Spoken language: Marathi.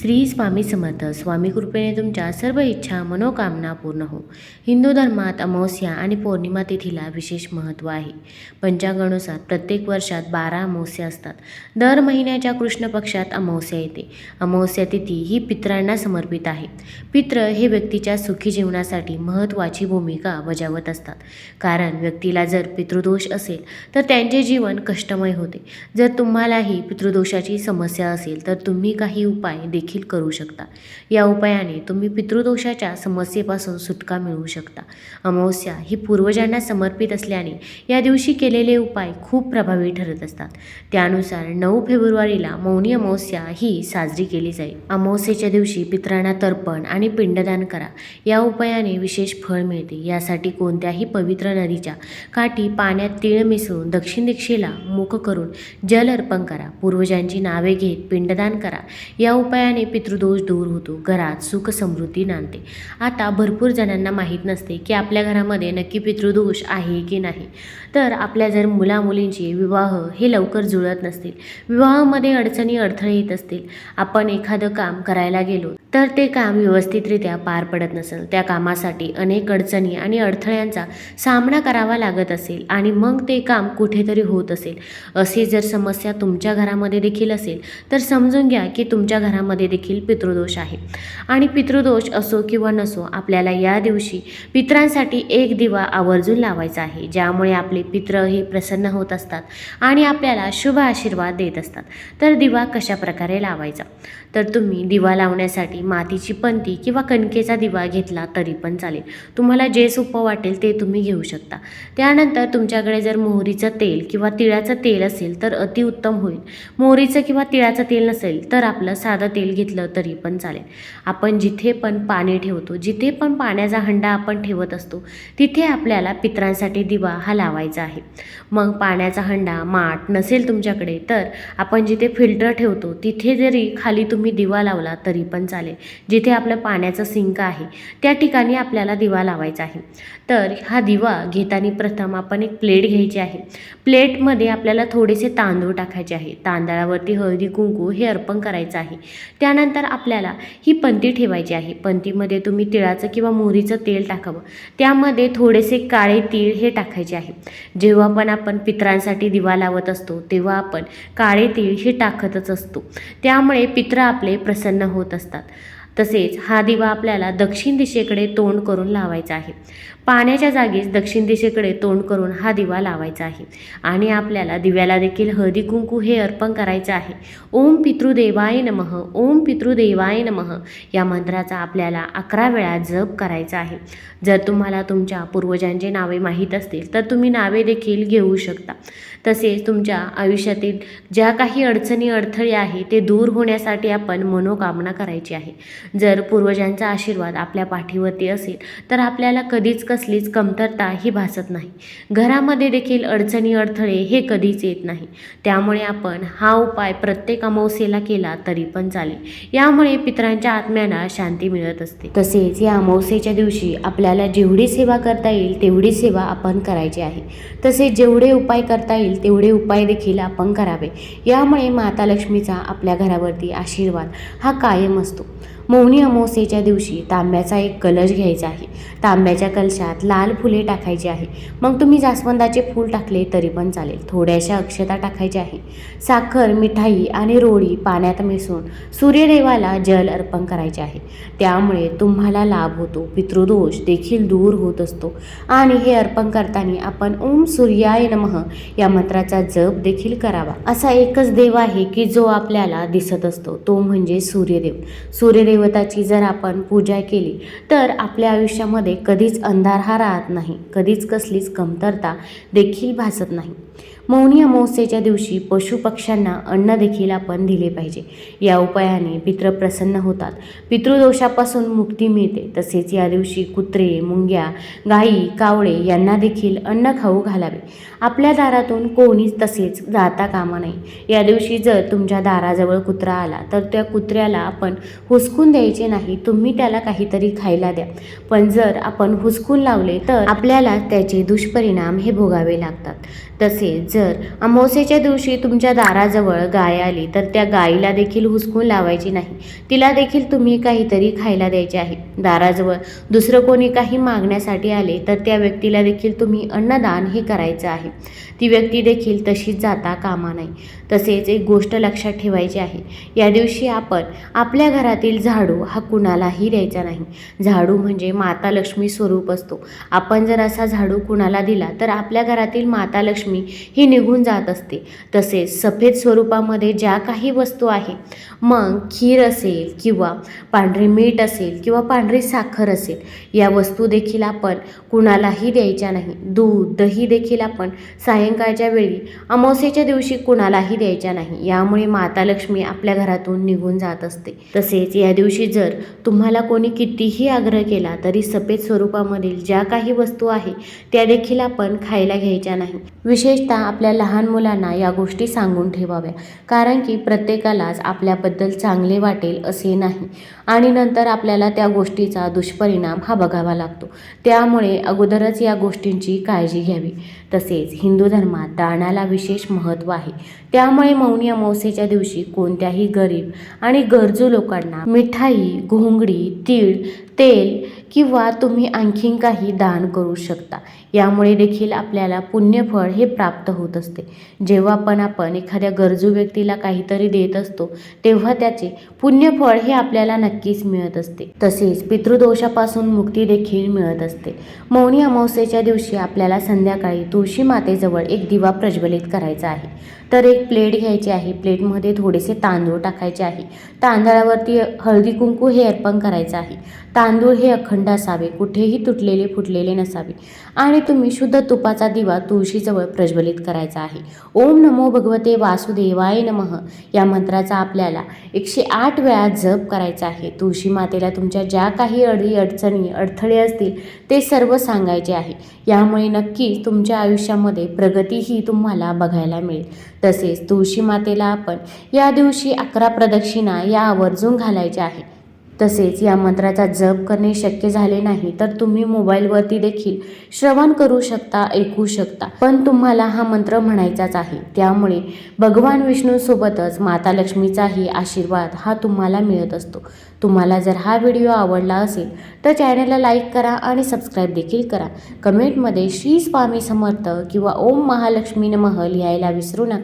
श्री स्वामी समर्थ स्वामी कृपेने तुमच्या सर्व इच्छा मनोकामना पूर्ण हो. हिंदू धर्मात अमावस्या आणि पौर्णिमा तिथीला विशेष महत्त्व आहे. पंचांगानुसार प्रत्येक वर्षात बारा अमावस्या असतात. दर महिन्याच्या कृष्ण पक्षात अमावस्या येते. अमावस्या तिथी ही पितरांना समर्पित आहे. पित्र हे व्यक्तीच्या सुखी जीवनासाठी महत्त्वाची भूमिका बजावत असतात. कारण व्यक्तीला जर पितृदोष असेल तर त्यांचे जीवन कष्टमय होते. जर तुम्हालाही पितृदोषाची समस्या असेल तर तुम्ही काही उपाय देखील करू शकता. या उपायाने तुम्ही पितृदोषाच्या समस्येपासून सुटका मिळवू शकता. अमावस्या ही पूर्वजांना समर्पित असल्याने या दिवशी केलेले उपाय खूप प्रभावी ठरत असतात. त्यानुसार नऊ फेब्रुवारीला मौनी अमावस्या ही साजरी केली जाईल. अमावस्येच्या दिवशी पितरांना तर्पण आणि पिंडदान करा. या उपायाने विशेष फळ मिळते. यासाठी कोणत्याही पवित्र नदीच्या काठी पाण्यात तीळ मिसळून दक्षिण दिशेला मुख करून जल अर्पण करा. पूर्वजांची नावे घेत पिंडदान करा. या उपायाने पितृदोष दूर होतो. घरात सुख समृद्धी नांदते. आता भरपूर जणांना माहीत नसते की आपल्या घरामध्ये नक्की पितृदोष आहे की नाही. तर आपल्या जर मुलामुलींचे विवाह हे लवकर जुळत नसतील विवाहामध्ये अडचणी अडथळे येत असतील आपण एखादं काम करायला गेलो तर ते काम व्यवस्थितरित्या पार पडत नसेल. त्या कामासाठी अनेक अडचणी आणि अडथळ्यांचा सामना करावा लागत असेल आणि मग ते काम कुठेतरी होत असेल. असे जर समस्या तुमच्या घरामध्ये देखील असेल तर समजून घ्या की तुमच्या घरामध्ये देखील पितृदोष आहे. आणि पितृदोष असो किंवा नसो आपल्याला या दिवशी पितरांसाठी एक दिवा आवर्जून लावायचा आहे ज्यामुळे आपले पित्र हे प्रसन्न होत असतात आणि आपल्याला शुभ आशीर्वाद देत असतात. तर दिवा कशा प्रकारे लावायचा? तर तुम्ही दिवा लावण्यासाठी मातीची पंती किंवा कणकेचा दिवा घेतला तरी पण चालेल. तुम्हाला जे सोपं वाटेल ते तुम्ही घेऊ शकता. त्यानंतर तुमच्याकडे जर मोहरीचं तेल किंवा तिळाचं तेल असेल तर अतिउत्तम होईल. मोहरीचं किंवा तिळाचं तेल नसेल तर आपलं साधं तेल घेतलं तरी पण चालेल. आपण जिथे पण पाणी ठेवतो जिथे पण पाण्याचा हंडा आपण ठेवत असतो तिथे आपल्याला पित्रांसाठी दिवा हा लावायचा आहे. मग पाण्याचा हंडा माठ नसेल तुमच्याकडे तर आपण जिथे फिल्टर ठेवतो तिथे जरी खाली तुम्ही दिवा लावला तरी पण चालेल. जिथे आपलं पाण्याचं सिंक आहे त्या ठिकाणी आपल्याला दिवा लावायचा आहे. तर हा दिवा घेताना प्रथम आपण एक प्लेट घ्यायची आहे. प्लेटमध्ये आपल्याला थोडेसे तांदूळ टाकायचे आहे. तांदळावरती हळदी कुंकू हे अर्पण करायचं आहे. त्यानंतर आपल्याला ही पंती ठेवायची आहे. पंतीमध्ये तुम्ही तिळाचं किंवा मोहरीचं तेल टाकावं. त्यामध्ये थोडेसे काळे तीळ हे टाकायचे आहे. जेव्हा पण आपण पित्रांसाठी दिवा लावत असतो तेव्हा आपण काळे तीळ हे टाकतच असतो. त्यामुळे पित्र आपले प्रसन्न होत असतात. तसेच हा दिवा आपल्याला दक्षिण दिशेकडे तोंड करून लावायचा आहे. पाण्याच्या जागीच दक्षिण दिशेकडे तोंड करून हा दिवा लावायचा आहे. आणि आपल्याला दिव्याला देखील हळदी कुंकू हे अर्पण करायचं आहे. ओम पितृदेवाय नमः ओम पितृदेवाय नमः या मंत्राचा आपल्याला अकरा वेळा जप करायचा आहे. जर तुम्हाला तुमच्या पूर्वजांचे नावे माहीत असतील तर तुम्ही नावे देखील घेऊ शकता. तसेच तुमच्या आयुष्यातील ज्या काही अडचणी अडथळे आहे ते दूर होण्यासाठी आपण मनोकामना करायची आहे. जर पूर्वजांचा आशीर्वाद आपल्या पाठीवरती असेल तर आपल्याला कधीच कसलीच कमतरता ही भासत नाही. घरामध्ये देखील अडचणी अडथळे हे कधीच येत नाही. त्यामुळे आपण हा उपाय प्रत्येक अमावस्येला केला तरी पण चालेल. यामुळे पितरांच्या आत्म्याला शांती मिळत असते. तसेच या अमावस्येच्या दिवशी आपल्याला जेवढी सेवा करता येईल तेवढी सेवा आपण करायची आहे. तसेच जेवढे उपाय करता येईल तेवढे उपाय देखील आपण करावे. यामुळे माता लक्ष्मीचा आपल्या घरावरती आशीर्वाद हा कायम असतो. मौनी अमावस्येच्या दिवशी तांब्याचा एक कलश घ्यायचा आहे. तांब्याच्या कलशात लाल फुले टाकायची आहे. मग तुम्ही जास्वंदाचे फूल टाकले तरी पण चालेल. थोड्याशा अक्षता टाकायच्या आहे. साखर मिठाई आणि रोळी पाण्यात मिसळून सूर्यदेवाला जल अर्पण करायचे आहे. त्यामुळे तुम्हाला लाभ होतो. पितृदोष देखील दूर होत असतो. आणि हे अर्पण करताना आपण ओम सूर्याय नमः या मंत्राचा जप देखील करावा. असा एकच देव आहे की जो आपल्याला दिसत असतो. तो म्हणजे सूर्यदेव देवताची जर आपण पूजा केली तर आपल्या आयुष्यामध्ये कधीच अंधार हा राहत नाही. कधीच कसलीच कमतरता देखील भासत नाही. मौनी अमावस्येच्या दिवशी पशुपक्ष्यांना अन्न देखील आपण दिले पाहिजे. या उपायाने पित्र प्रसन्न होतात. पितृदोषापासून मुक्ती मिळते. तसेच या दिवशी कुत्रे मुंग्या गाई कावळे यांना देखील अन्न खाऊ घालावे. आपल्या दारातून कोणीच तसेच जाता कामा नये. या दिवशी जर तुमच्या दाराजवळ कुत्रा आला तर त्या कुत्र्याला आपण हुसकून द्यायचे नाही. तुम्ही त्याला काहीतरी खायला द्या. पण जर आपण हुसकून लावले तर आपल्याला त्याचे दुष्परिणाम हे भोगावे लागतात. तसेच जर अमावस्येच्या दिवशी तुमच्या दाराजवळ गाय आली तर त्या गायीला देखील हुसकून लावायची नाही. तिला देखील तुम्ही काहीतरी खायला द्यायचे आहे. दाराजवळ दुसरं कोणी काही मागण्यासाठी आले तर त्या व्यक्तीला देखील तुम्ही अन्नदान हे करायचं आहे. ती व्यक्ती देखील तशीच जाता कामा नाही तसेच एक गोष्ट लक्षात ठेवायची आहे. या दिवशी आपण आपल्या घरातील झाडू हा कुणालाही द्यायचा नाही. झाडू म्हणजे माता लक्ष्मी स्वरूप असतो. आपण जर असा झाडू कुणाला दिला तर आपल्या घरातील माता लक्ष्मी ही ही निघून जात असते. तसेच सफेद स्वरूपामध्ये ज्या काही वस्तू आहे मग खीर असेल किंवा पांढरे मीठ असेल किंवा पांढरी साखर असेल या वस्तू देखील आपण कुणालाही द्यायच्या नाही. दूध दही देखील आपण सायंकाळच्या वेळी अमावस्येच्या दिवशी कुणालाही द्यायच्या नाही. यामुळे माता लक्ष्मी आपल्या घरातून निघून जात असते. तसेच या दिवशी जर तुम्हाला कोणी कितीही आग्रह केला तरी सफेद स्वरूपामधील ज्या काही वस्तू आहे त्या देखील आपण खायला घ्यायच्या नाही. विशेषतः आपल्या लहान मुलांना या गोष्टी सांगून ठेवाव्या. कारण की प्रत्येकालाच आपल्याबद्दल चांगले वाटेल असे नाही. आणि नंतर आपल्याला त्या गोष्टीचा दुष्परिणाम हा बघावा लागतो. त्यामुळे अगोदरच या गोष्टींची काळजी घ्यावी. तसेच हिंदू धर्मात दानाला विशेष महत्त्व आहे. त्यामुळे मौनी अमावस्येच्या दिवशी कोणत्याही गरीब आणि गरजू लोकांना मिठाई घोंगडी तीळ तेल किंवा तुम्ही आणखीन काही दान करू शकता. यामुळे देखील आपल्याला पुण्यफळ हे प्राप्त होत असते. जेव्हा पण आपण एखाद्या गरजू व्यक्तीला काहीतरी देत असतो तेव्हा त्याचे पुण्यफळ हे आपल्याला नक्कीच मिळत असते. तसेच पितृदोषापासून मुक्ती देखील मिळत असते. मौनी अमावस्येच्या दिवशी आपल्याला संध्याकाळी तुळशी मातेजवळ एक दिवा प्रज्वलित करायचा आहे. तर एक प्लेट घ्यायची आहे. प्लेटमध्ये थोडेसे तांदूळ टाकायचे आहे. तांदळावरती हळदी कुंकू हे अर्पण करायचं आहे. तांदूळ हे अखंड असावे कुठेही तुटलेले फुटलेले नसावे. आणि तुम्ही शुद्ध तुपाचा दिवा तुळशीजवळ प्रज्वलित करायचा आहे. ओम नमो भगवते वासुदेवाय नमः. या मंत्राचा आपल्याला एकशे आठ वेळा जप करायचा आहे. तुळशी मातेला तुमच्या ज्या काही अडी अडचणी अडथळे असतील ते सर्व सांगायचे आहे. यामुळे नक्कीच तुमच्या आयुष्यामध्ये प्रगतीही तुम्हाला बघायला मिळेल. तसेच तुळशी मातेला आपण या दिवशी अकरा प्रदक्षिणा या आवर्जून घालायच्या आहे तसेच या मंत्राचा जप करणे शक्य झाले नाही तर तुम्ही मोबाईलवरती देखील श्रवण करू शकता ऐकू शकता. पण तुम्हाला हा मंत्र म्हणायचाच आहे. त्यामुळे भगवान विष्णूसोबतच माता लक्ष्मीचाही आशीर्वाद हा तुम्हाला मिळत असतो. तुम्हाला जर हा व्हिडिओ आवडला असेल तर चॅनलला लाईक करा आणि सबस्क्राईब देखील करा. कमेंटमध्ये श्री स्वामी समर्थ किंवा ओम महालक्ष्मी नमः लिहायला विसरू नका.